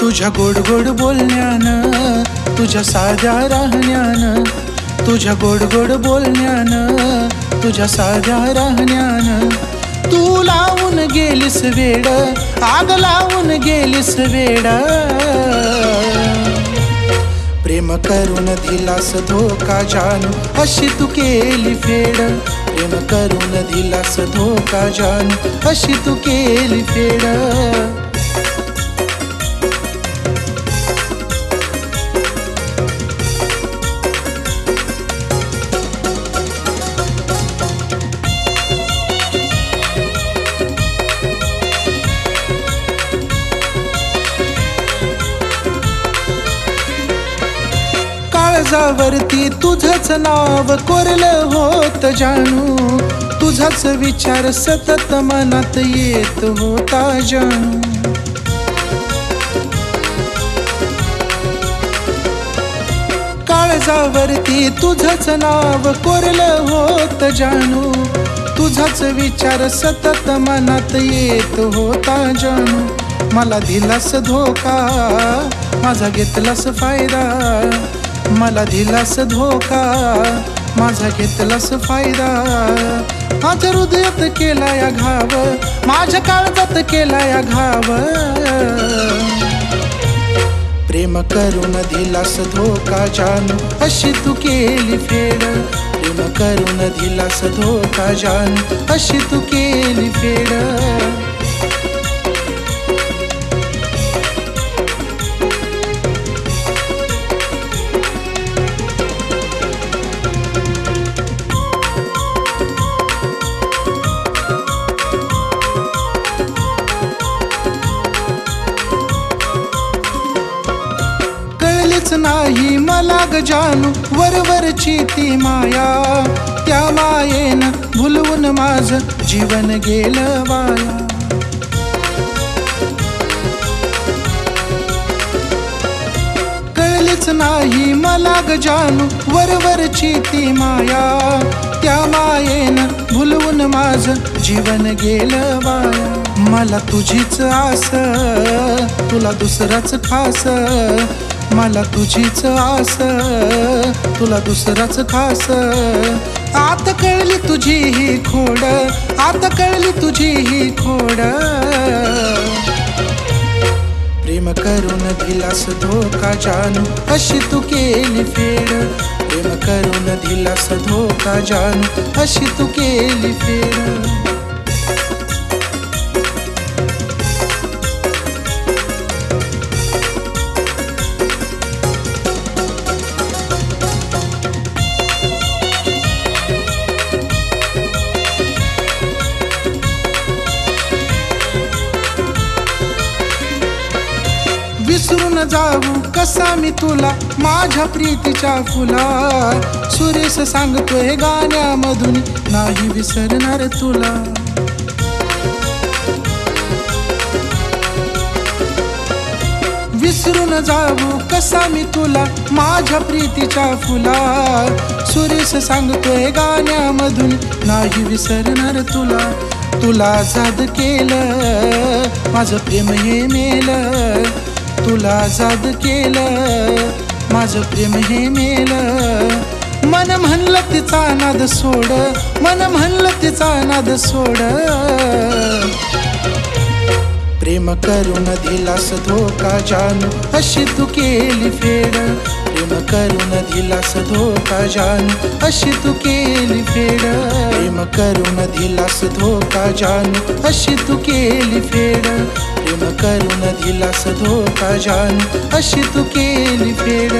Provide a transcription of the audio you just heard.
तुझ्या गोड गोड बोलण्यानं तुझ्या साध्या राहण्यानं तुझ्या गोड गोड बोलण्यानं तुझ्या साध्या राहण्यानं. तू लावून गेलीस वेड आग लावून गेलीस वेड. प्रेम करून दिलास धोका जानू अशी तू केली फेड. प्रेम करून दिलास धोका जानू अशी तू केली फेड. काळजावरती तुझंच नाव कोरलं होत जाणू तुझाच विचार सतत मनात येत होता जाणू काळजावरती तुझंच नाव कोरलं होत जाणू तुझाच विचार सतत मनात येत होता जाणू मला दिलास धोका माझा घेतलास फायदा. मला दिलास धोका माझा घेतलास फायदा. माझ्या हृदयात केला या घाव माझ्या काळजात केला या घाव. प्रेम करून दिलास धोका जानू अशी तू केली फेड. प्रेम करून दिलास धोका जानू अशी तू केली फेड. नाही मला गजानू जानू वरवरची ती माया. त्या मायेन भुलवून माझ जीवन गेलं वाया. कळलीच नाही मला गजानू जानू वरवरची ती माया. त्या मायेन भुलवून माझ जीवन गेलं वाया. मला तुझीच आस तुला दुसराच खास मला तुझीच आस तुला दुसराच खास. आता कळली तुझी ही खोड आता कळली तुझी ही खोड. प्रेम करून दिलास धोका जानू अशी तू केली फेड. प्रेम करून दिलास धोका जानू अशी तू केली विसरून जाऊ कसा मी तुला माझ्या प्रीतीच्या फुला. सुरेश सांगतोय गाण्यामधून नाही विसरणार तुला. विसरून जाऊ कसा मी तुला माझ्या प्रीतीच्या फुला. सुरेश सांगतोय गाण्यामधून नाही विसरणार तुला. तुला साध केलं माझं प्रेम हे मेलं. तुला जाद केलं माझं प्रेम हे मेलं. मन म्हणलं तिचा नाद सोड मन म्हणलं तिचा नाद सोड. प्रेम करून दिलास धोका जानू अशी तू केली फेड. प्रेम करून दिलास धोका जान. अशी तू केली फेड. प्रेम करून दिलास धोका जान. अशी तू केली फेड. प्रेम करून दिलास धोका जान. अशी तू केली फेड.